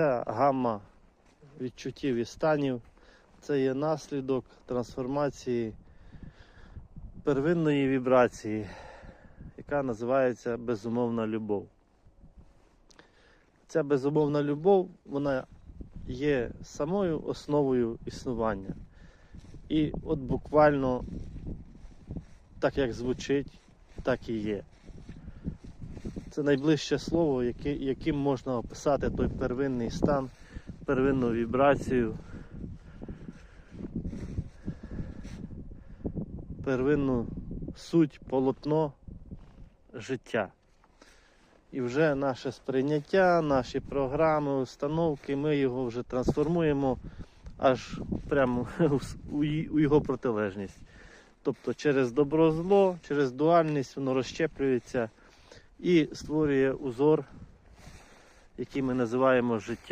Ця гамма відчуттів і станів це є наслідок трансформації первинної вібрації, яка називається безумовна любов. Ця безумовна любов, вона є самою основою існування. І от буквально так як звучить, так і є. Це найближче слово, яким можна описати той первинний стан, первинну вібрацію, первинну суть, полотно життя. І вже наше сприйняття, наші програми, установки, ми його вже трансформуємо аж прямо у його протилежність. Тобто через добро-зло, через дуальність воно розщеплюється і створює узор, який ми називаємо життя.